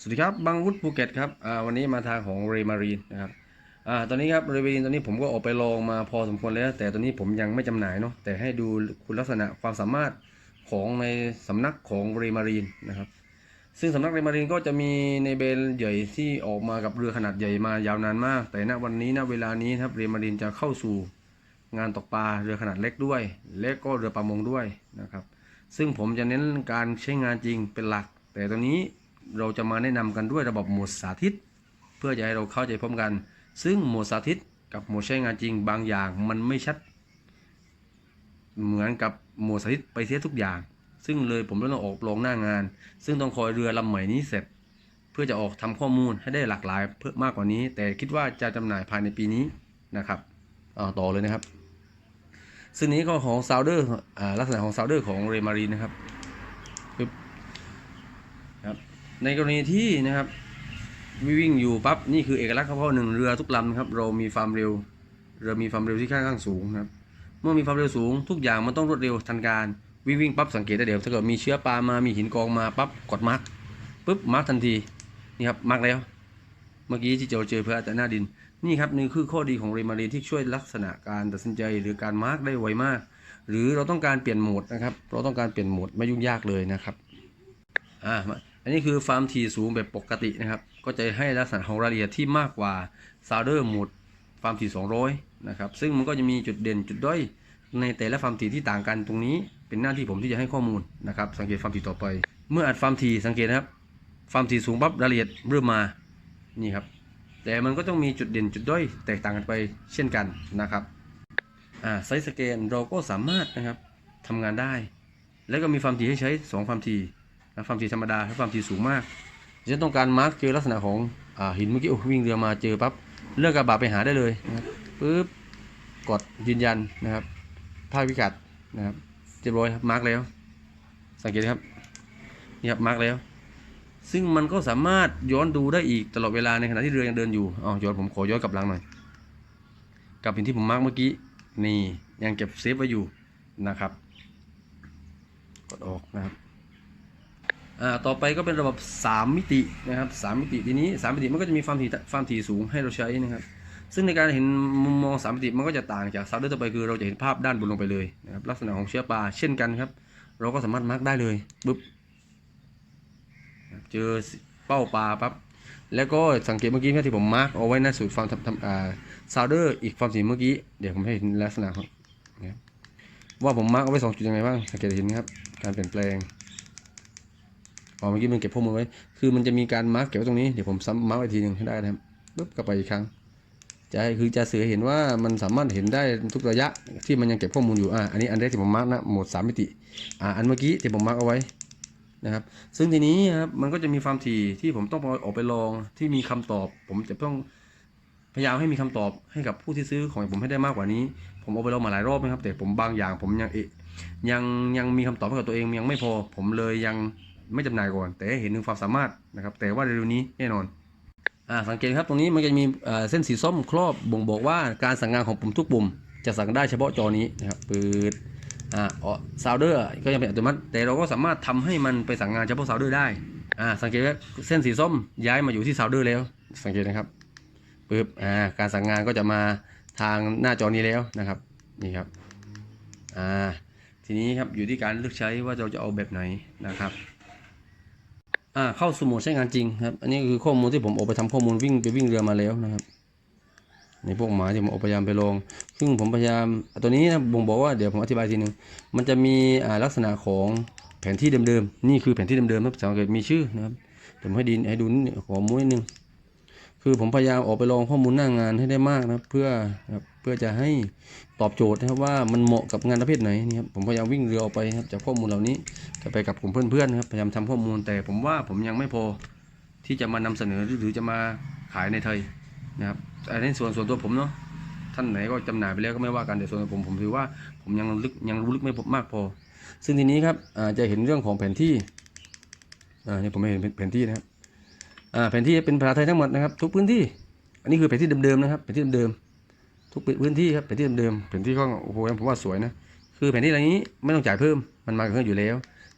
สวัสดีครับบางวุฒิภูเก็ตครับวันนี้มาทางของเรมารีนนะครับอตอนนี้ครับเรมารีนตอนนี้ผมก็ออกไปลองมาพอสมควรแล้ว แต่ตอนนี้ผมยังไม่จำหน่ายเนาะแต่ให้ดูคุณลักษณะความสามารถของในสำนักของเรมารีนนะครับซึ่งสำนักเรมารีนก็จะมีในเบลใหญ่ที่ออกมากับเรือขนาดใหญ่มายาวนานมาก แต่ณวันนี้ณเวลานี้ครับเรมารีนจะเข้าสู่งานตกปลาเรือขนาดเล็กด้วย และก็เรือประมงด้วยนะครับ ซึ่งผมจะเน้นการใช้งานจริงเป็นหลัก แต่ตรงนี้ เราจะมาแนะนำกันด้วยระบบโหมดสาธิต เพื่อจะให้เราเข้าใจพร้อมกัน ซึ่งโหมดสาธิตกับโหมดใช้งานจริงบางอย่างมันไม่ชัด เหมือนกับโหมดสาธิตไปเสียทุกอย่าง ซึ่งเลยผมต้องออกลงหน้างาน ซึ่งต้องคอยเรือลำใหม่นี้เสร็จ เพื่อจะออกทำข้อมูลให้ได้หลากหลายเพิ่มมากกว่านี้ แต่คิดว่าจะจำหน่ายภายในปีนี้นะครับต่อเลยนะครับ ซึ่งนี้ก็ของซาวเดอร์ลักษณะของซาวเดอร์ของเรมารีนะครับ ในกรณีที่นะครับวิ่งอยู่ปั๊บนี่คือเอกลักษณ์เฉพาะหนึ่งเรือทุกลำนะครับเรามีความเร็วเรือมีความเร็วที่ค่อนข้างสูงครับเมื่อมีความเร็วสูง ทุกอย่างมันต้องรวดเร็วทันการวิ่งวิ่งปั๊บสังเกตได้เดี๋ยวถ้าเกิดมีเชื้อปลามามีหินกองมาปั๊บกดมาร์กปุ๊บมาร์กทันทีนี่ครับมาร์กแล้ว เมื่อกี้ที่เราเจอเพื่อแต่หน้าดินนี่ครับนี่คือข้อดีของเรมารีที่ช่วยลักษณะการตัดสินใจหรือการมาร์กได้ไวมาก หรือเราต้องการเปลี่ยนโหมดนะครับ เราต้องการเปลี่ยนโหมดไม่ยุ่งยากเลยนะครับอ่า อันนี้คือฟาร์มทีสูงแบบปกตินะครับ ก็จะให้ลักษณะของรายละเอียดที่มากกว่าซาวเดอร์โหมดฟาร์มที200 นะครับ ซึ่งมันก็จะมีจุดเด่นจุดด้อยในแต่ละฟาร์มทีที่ต่างกันตรงนี้เป็นหน้าที่ผมที่จะให้ข้อมูลนะครับ สังเกตฟาร์มทีต่อไป เมื่ออัดฟาร์มทีสังเกตนะครับฟาร์มทีสูงปั๊บรายละเอียดเริ่มมานี่ครับแต่มันก็ต้องมีจุดเด่นจุดด้อยแตกต่างกันไปเช่นกันนะครับอ่าไซส์สเกนเราก็สามารถนะครับทำงานได้ แล้วก็มีความถี่ให้ใช้ 2 ความถี่ นะความถี่ธรรมดาและความถี่สูงมากจะต้องการมาร์กเจอลักษณะของอหินเมื่อกี้วิ่งเรือมาเจอปั๊บเลือกกระบะไปหาได้เลยนะปึ๊บกดยืนยันนะครับภาคพิกัดนะครับเรียบร้อยครับมาร์กแล้ว สังเกตครับนี่ครับมาร์กแล้ว ซึ่งมันก็สามารถย้อนดูได้อีกตลอดเวลาในขณะที่เรือยังเดินอยู่อ๋อย้อนผมขอย้อนกลับหลังหน่อยกลับเป็นที่ผมมาร์กเมื่อกี้นี่ยังเก็บเซฟไว้อยู่นะครับ กดออกนะครับ ต่อไปก็เป็นระบบ 3 มิตินะครับ3มิติทีนี้ 3 มิติมันก็จะมีความถี่ความถี่สูงให้เราใช้นะครับ ซึ่งในการเห็นมุมมอง 3 มิติมันก็จะต่างจากซาวเดอร์ต่อไปคือเราจะเห็นภาพด้านบนลงไปเลยนะครับลักษณะของเชื้อปลาเช่นกันครับ เราก็สามารถมาร์กได้เลยปึ๊บเจอเป้าปลาปั๊บแล้วก็สังเกตเมื่อกี้ที่ผมมาร์กเอาไว้หน้าสูตรฟามทำทำอ่าซาวเดอร์อีกฟามสีเมื่อกี้เดี๋ยวผมให้เห็นลักษณะของนะครับว่าผมมาร์กเอาไว้สองจุดยังไงบ้างสังเกตเห็นไหมครับการเปลี่ยนแปลง อ๋อเมื่อกี้มันเก็บข้อมูลไว้ คือมันจะมีการมาร์กเก็บไว้ตรงนี้ เดี๋ยวผมซ้ำมาร์กอีกทีหนึ่งให้ได้นะครับปุ๊บกลับไปอีกครั้ง จะให้คือจะสื่อเห็นว่ามันสามารถเห็นได้ทุกระยะที่มันยังเก็บข้อมูลอยู่ อ่า อันนี้อันแรกที่ผมมาร์กนะ โหมดสามมิติ อ่า อันเมื่อกี้ที่ผมมาร์กเอาไว้นะครับ ซึ่งทีนี้ครับ มันก็จะมีความถี่ที่ผมต้องออกไปลองที่มีคำตอบ ผมจะต้องพยายามให้มีคำตอบให้กับผู้ที่ซื้อของผมให้ได้มากกว่านี้ ผมเอาไปลองมาหลายรอบนะครับ แต่ผมบางอย่างผมยังเอยังยังมีคำตอบให้กับตัวเองยังไม่พอ ผมเลยยัง ไม่จำหน่ายก่อน แต่ให้เห็นถึงความสามารถนะครับ แต่ว่าเร็วนี้แน่นอนอ่าสังเกตครับตรงนี้มันจะมีเส้นสีส้มครอบบ่งบอกว่าการสั่งงานของปุ่มทุกปุ่ม จะสั่งได้เฉพาะจอนี้นะครับเปิดอ่าอ๋อซาวเดอร์ก็ยังเป็นอัตโนมัติ แต่เราก็สามารถทำให้มันไปสั่งงานเฉพาะซาวเดอร์ได้อ่าสังเกตว่าเส้นสีส้มย้ายมาอยู่ที่ซาวเดอร์แล้ว สังเกตนะครับปึ๊บอ่าการสั่งงานก็จะมาทางหน้าจอนี้แล้วนะครับนี่ครับอ่าทีนี้ครับอยู่ที่การเลือกใช้ว่าเราจะเอาแบบไหนนะครับ อ่าเข้าสู่โหมดใช้งานจริงครับ อันนี้คือข้อมูลที่ผมเอาไปทำข้อมูลวิ่งไปวิ่งเรือมาแล้วนะครับในพวกหมาที่ผมาพยายามไปลอง ซึ่งผมพยายามตัวนี้นะบ่งบอกว่าเดี๋ยวผมอธิบายทีหนึ่งมันจะมีอ่าลักษณะของแผนที่เดิมๆ นี่คือแผนที่เดิมๆนะสังเกตมีชื่อนะครับผมให้ดินให้ดูนิดนึงขอมุ้ยนึง คือผมพยายามออกไปลองข้อมูลหน้างานให้ได้มากนะครับ เพื่อครับเพื่อจะให้ตอบโจทย์นะครับว่ามันเหมาะกับงานประเภทไหนนี่ครับผมพยายามวิ่งเรือออกไปครับจากข้อมูลเหล่านี้จะไปกับกลุ่มเพื่อนๆครับพยายามทำข้อมูลแต่ผมว่าผมยังไม่พอที่จะมานำเสนอหรือจะมาขายในไทยนะครับอันนี้ส่วนส่วนตัวผมเนาะท่านไหนก็จำหน่ายไปแล้วก็ไม่ว่ากันแต่ส่วนผมผมถือว่าผมยังลึกยังรู้ลึกไม่มากพอ ซึ่งทีนี้ครับจะเห็นเรื่องของแผนที่อ่านี่ผมไม่เห็นแผนที่นะครับ แผนที่เป็นภาษาไทยทั้งหมดนะครับ ทุกพื้นที่ อันนี้คือแผนที่เดิมๆนะครับแผนที่เดิมๆทุกพื้นที่ครับแผนที่เดิมๆแผนที่ก็โอ้โหผมว่าสวยนะคือแผนที่อะไรนี้ไม่ต้องจ่ายเพิ่มมันมาเครื่องอยู่แล้ว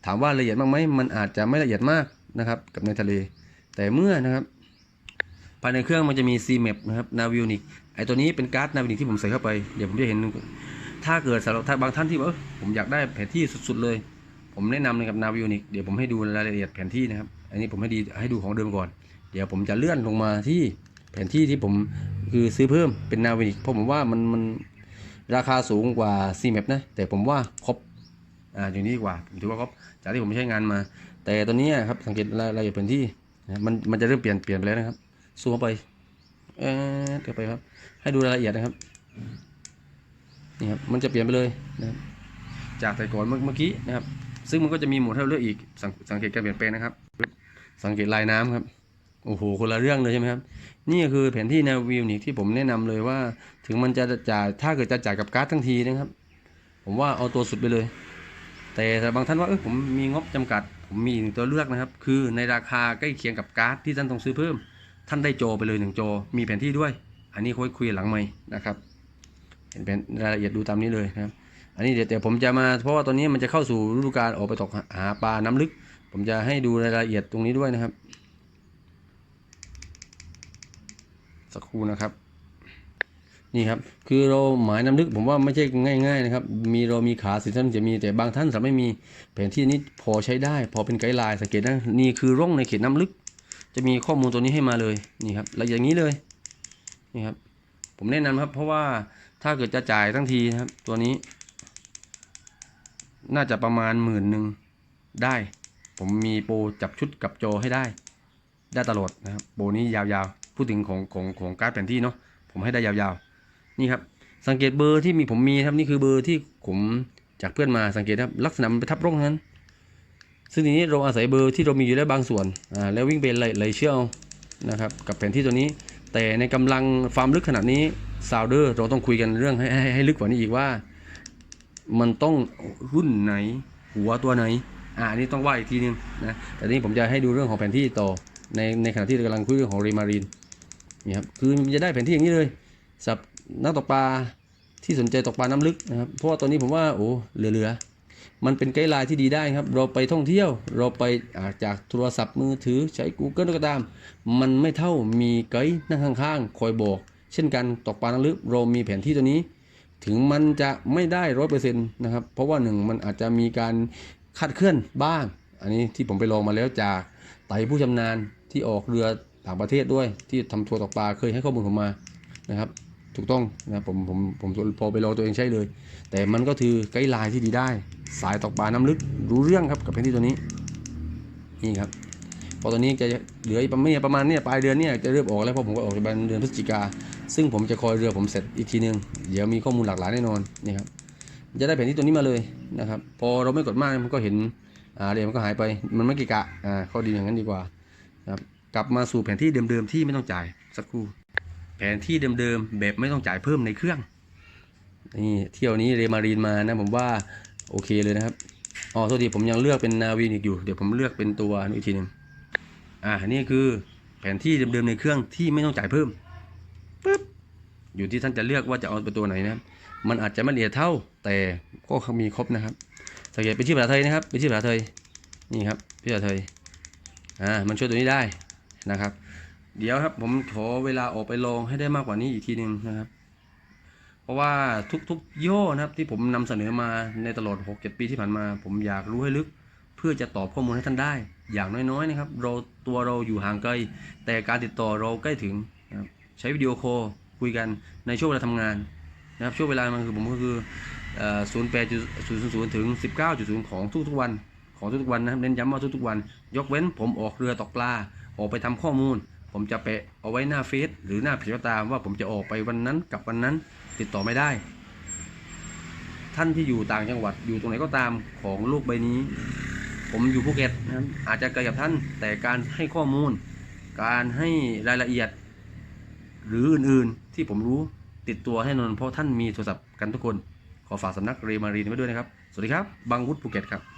ถามว่าละเอียดมากไหมมันอาจจะไม่ละเอียดมากนะครับกับในทะเล แต่เมื่อนะครับภายในเครื่องมันจะมี CMAP นะครับ Navionic ไอตัวนี้เป็นการ์ด Navionic ที่ผมใส่เข้าไปเดี๋ยวผมจะเห็น ถ้าเกิดสำหรับบางท่านที่ว่าเออผมอยากได้แผนที่สุดๆเลย ผมแนะนำเลยกับ Navionic เดี๋ยวผมให้ดูรายละเอียดแผนที่นะครับ อันนี้ผมให้ดีให้ดูของเดิมก่อน เดี๋ยวผมจะเลื่อนลงมาที่แผนที่ที่ผมคือซื้อเพิ่มเป็น Navionic เพราะผมว่ามันมันราคาสูงกว่า CMAP นะแต่ผมว่าครบอ่าอย่างนี้ดีกว่าผมถือว่าครบจากที่ผมใช้งานมา แต่ตัวนี้ครับสังเกตรายละเอียดแผนที่มันมันจะเริ่มเปลี่ยนเปลี่ยนไปแล้วนะครับซูมเข้าไปเออเดี๋ยวไปครับ ให้ดูรายละเอียดนะครับนี่ครับมันจะเปลี่ยนไปเลยนะครับจากแต่ก่อนเมื่อเมื่อกี้นะครับ ซึ่งมันก็จะมีหมดให้เราเลือกอีกสังเกตการเปลี่ยนแปลงนะครับ สังเกตลายน้ำครับ โอ้โหคนละเรื่องเลยใช่ไหมครับ นี่คือแผนที่แนววิวนิกที่ผมแนะนำเลยว่า ถึงมันจะจ่ายถ้าเกิดจะจ่ายกับการ์ดทั้งทีนะครับ ผมว่าเอาตัวสุดไปเลย แต่บางท่านว่าเออผมมีงบจำกัด ผมมีหนึ่งตัวเลือกนะครับ คือในราคาใกล้เคียงกับการ์ดที่ท่านต้องซื้อเพิ่ม ท่านได้โจไปเลยหนึ่งโจ มีแผนที่ด้วย อันนี้คุยคุยหลังไม่นะครับ เห็นเป็นรายละเอียดดูตามนี้เลยนะครับ อันนี้เดี๋ยวผมจะมาเพราะว่าตอนนี้มันจะเข้าสู่ฤดูกาลออกไปตกหาปลาน้ำลึก ผมจะให้ดูรายละเอียดตรงนี้ด้วยนะครับ สักครู่นะครับ นี่ครับ คือเราหมายน้ำลึกผมว่าไม่ใช่ง่ายๆนะครับ มีเรามีขาสิท่านจะมีแต่บางท่านสามารถไม่มีแผนที่นี้พอใช้ได้ พอเป็นไกด์ไลน์สังเกตนะนี่คือร่องในเขตน้ำลึก จะมีข้อมูลตัวนี้ให้มาเลยนี่ครับแล้วอย่างนี้เลยนี่ครับ ผมแนะนำครับ เพราะว่าถ้าเกิดจะจ่ายทั้งทีนะครับ ตัวนี้ น่าจะประมาณหมื่นหนึ่งได้ ผมมีโปรจับชุดกับโจให้ได้ ได้ตลอดนะครับ โปรนี้ยาวๆ พูดถึงของของของการ์ดแผนที่เนาะผมให้ได้ยาวๆ นี่ครับ สังเกตเบอร์ที่มีผมมีครับนี่คือเบอร์ที่ผมจากเพื่อนมาสังเกตครับลักษณะมันไปทับร่องนั้น ซึ่งทีนี้เราอาศัยเบอร์ที่เรามีอยู่แล้วบางส่วนอ่าแล้ววิ่งไปไหลไหลเชื่อเอานะครับกับแผนที่ตัวนี้ แต่ในกำลังฟาร์มลึกขนาดนี้ซาวเดอร์เราต้องคุยกันเรื่องให้ให้ให้ลึกกว่านี้อีกว่า มันต้องรุ่นไหนหัวตัวไหนอ่านนี้ต้องว่าอีกทีนึงนะแต่ทีนี้ผมจะให้ดูเรื่องของแผนที่ต่อในในขณะที่เรากำลังคุยเรื่องของเรมารีน นี่ครับคือมันจะได้แผนที่อย่างนี้เลยสับนักตกปลาที่สนใจตกปลาน้ำลึกนะครับเพราะว่าตอนนี้ผมว่าโอ้เหลือๆมันเป็นไกด์ไลน์ที่ดีได้ครับ เราไปท่องเที่ยวเราไปอาจากโทรศัพท์มือถือใช้ Google ก็ตาม มันไม่เท่ามีไกด์นั่งข้างๆ คอยบอก เช่นกันตกปลาน้ำลึกเรามีแผนที่ตัวนี้ ถึงมันจะไม่ได้ร้อยเปอร์เซ็นต์นะครับเพราะว่าหนึ่งมันอาจจะมีการคาดเคลื่อนบ้าง อันนี้ที่ผมไปลองมาแล้วจากไต่ผู้ชำนาญที่ออกเรือ ต่างประเทศด้วยที่ทำทัวร์ตกปลาเคยให้ข้อมูลผมมานะครับถูกต้องนะผมผมผมพอไปลองตัวเองใช้เลย แต่มันก็คือไกด์ไลน์ที่ดีได้ สายตกปลาน้ำลึกรู้เรื่องครับกับแผนที่ตัวนี้นี่ครับพอตอนนี้จะเหลือประมาณประมาณเนี้ยปลายเดือนเนี้ยจะเริ่มออกแล้วเพราะผมก็ออกในเดือนพฤศจิกา ซึ่งผมจะคอยเรือผมเสร็จอีกทีนึงเดี๋ยวมีข้อมูลหลากหลายแน่นอนนี่ครับจะได้แผนที่ตัวนี้มาเลยนะครับพอเราไม่กดมากมันก็เห็นอ่าเดี๋ยวมันก็หายไปมันไม่กี่กะอ่าข้อดีอย่างนั้นดีกว่านะครับ กลับมาสู่แผนที่เดิมๆที่ไม่ต้องจ่ายสักครู่ แผนที่เดิมๆแบบไม่ต้องจ่ายเพิ่มในเครื่องนี่เที่ยวนี้เรมารีนมานะผมว่าโอเคเลยนะครับอ๋อโทษทีผมยังเลือกเป็นนาวินอีกอยู่เดี๋ยวผมเลือกเป็นตัวนี้อีกทีหนึ่งอ่านี่คือแผนที่เดิมๆในเครื่องที่ไม่ต้องจ่ายเพิ่มปึ๊บอยู่ที่ท่านจะเลือกว่าจะเอาเป็นตัวไหนนะมันอาจจะไม่ละเอียดเท่าแต่ก็มีครบนะครับสังเกตเป็นชื่อภาษาไทยนะครับเป็นชื่อภาษาไทยนี่ครับชื่อภาษาไทยอ่ามันช่วยตัวนี้ได้ นะครับ เดี๋ยวครับผมขอเวลาออกไปลองให้ได้มากกว่านี้อีกทีหนึ่งนะครับ เพราะว่าทุกๆย่อนะครับที่ผมนำเสนอมาในตลอด6-7ปีที่ผ่านมา ผมอยากรู้ให้ลึก เพื่อจะตอบข้อมูลให้ท่านได้ อย่างน้อยๆนะครับ เราตัวเราอยู่ห่างไกล แต่การติดต่อเราใกล้ถึงนะครับใช้วิดีโอคอลคุยกันในช่วงเวลาทำงานนะครับช่วงเวลามันคือผมก็คือศูนย์แปดจุดศูนย์ศูนย์ถึงสิบเก้าจุดศูนย์ของทุกๆวัน ของทุกๆวันนะครับเน้นย้ำว่าทุกๆวัน ยกเว้นผมออกเรือตกปลา ออกไปทำข้อมูล ผมจะแปะเอาไว้หน้าเฟซหรือหน้าเพจก็ตามว่าผมจะออกไปวันนั้นกับวันนั้นติดต่อไม่ได้ ท่านที่อยู่ต่างจังหวัดอยู่ตรงไหนก็ตามของโลกใบนี้ ผมอยู่ภูเก็ตนะครับอาจจะไกลกับท่านแต่การให้ข้อมูล การให้รายละเอียด หรืออื่นๆที่ผมรู้ติดตัวให้นอนเพราะท่านมีโทรศัพท์กันทุกคน ขอฝากสำนักเรมารีนไว้ด้วยนะครับ สวัสดีครับ บางวุฒิภูเก็ตครับ